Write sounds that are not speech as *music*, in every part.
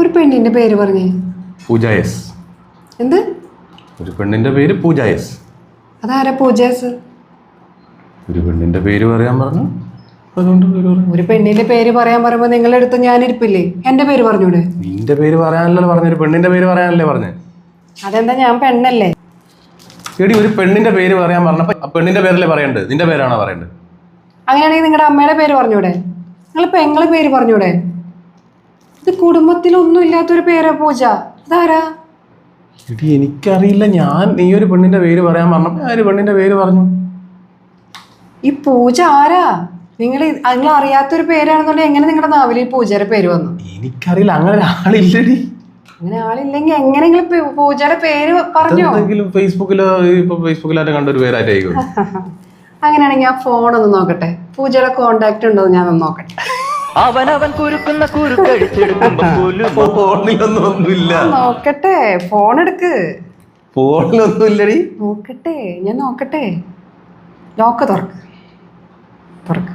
ഒരു പെണ്ണിന്റെ പേര് പറഞ്ഞേ. പൂജ എസ് എന്ത്? ഒരു പെണ്ണിന്റെ പേര് പൂജ എസ് അതാരാ പൂജാസ് ഒരു പെണ്ണിന്റെ പേര് പറയാൻ പറഞ്ഞു. അതുകൊണ്ട് പേര് പറഞ്ഞു. ഒരു പെണ്ണിന്റെ പേര് പറയാൻ പറയുമ്പോ നിങ്ങളുടെ അടുത്ത് ഞാൻ ഇരിപ്പില്ലേ എന്റെ പേര് പറഞ്ഞൂടെ? നിന്റെ പേര് പറയാനല്ലോ പറഞ്ഞു ഒരു പെണ്ണിന്റെ പേര് പറയാനല്ലേ പറഞ്ഞു? അതെന്താ ഞാൻ പെണ്ണല്ലേ? എടി ഒരു പെണ്ണിന്റെ പേര് പറയാൻ പറഞ്ഞപ്പോ ആ പെണ്ണിന്റെ പേരല്ലേ പറയണ്ടത്? നിന്റെ പേരാണോ പറയണ്ടേ അങ്ങനെയാണെങ്കിൽ നിങ്ങളുടെ അമ്മയുടെ പേര് പറഞ്ഞൂടെ? നിങ്ങൾ പെങ്ങളെ പേര് പറഞ്ഞൂടെ? ഇത് കുടുംബത്തിലൊന്നും ഇല്ലാത്തൊരു പേരാ പൂജ. അതാരാ എടി എനിക്കറിയില്ല. ഞാൻ നീ ഒരു പെണ്ണിന്റെ പേര് പറയാൻ പറഞ്ഞു. ഞാൻ ഒരു പെണ്ണിന്റെ പേര് പറഞ്ഞു. ഈ പൂജ ആരാ? നിങ്ങൾ നിങ്ങൾ അറിയാത്തൊരു പേരാണെന്നുണ്ടെങ്കിൽ എങ്ങനെ നിങ്ങളുടെ നാവിൽ ഈ പൂജയുടെ പേര് വന്നു? എനിക്കറിയില്ല. അങ്ങനെ ഒരാളില്ലടി. അങ്ങനെ ആളില്ലെങ്കിൽ എങ്ങനെയെങ്കിലും പേ- പൂജയുടെ പേര് പറഞ്ഞോ? എന്തെങ്കിലും ഫേസ്ബുക്കിലോ ഇപ്പൊ ഫേസ്ബുക്കിലായിട്ട് കണ്ട ഒരു പേരായിട്ടായിരിക്കും *laughs* അങ്ങനെയാണെങ്കിൽ ആ ഫോൺ ഒന്ന് നോക്കട്ടെ. പൂജയുടെ കോണ്ടാക്ട് ഉണ്ടോ എന്ന് ഒന്ന് നോക്കട്ടെ. അവനവൻ കുരുക്കുന്ന കുരുക്കഴിച്ചെടുക്കുമ്പോ *laughs* പോലും ഫോണിലൊന്നും ഒന്നുമില്ല നോക്കട്ടെ ഫോൺ എടുക്ക് ഫോണിലൊന്നുമില്ലടി. നോക്കട്ടെ ഞാൻ നോക്കട്ടെ. ലോക്ക് തുറക്ക്. തുറക്ക്.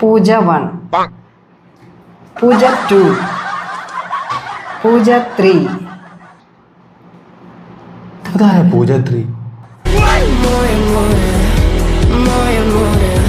Pooja one. Pooja two. Pooja three. Pooja three?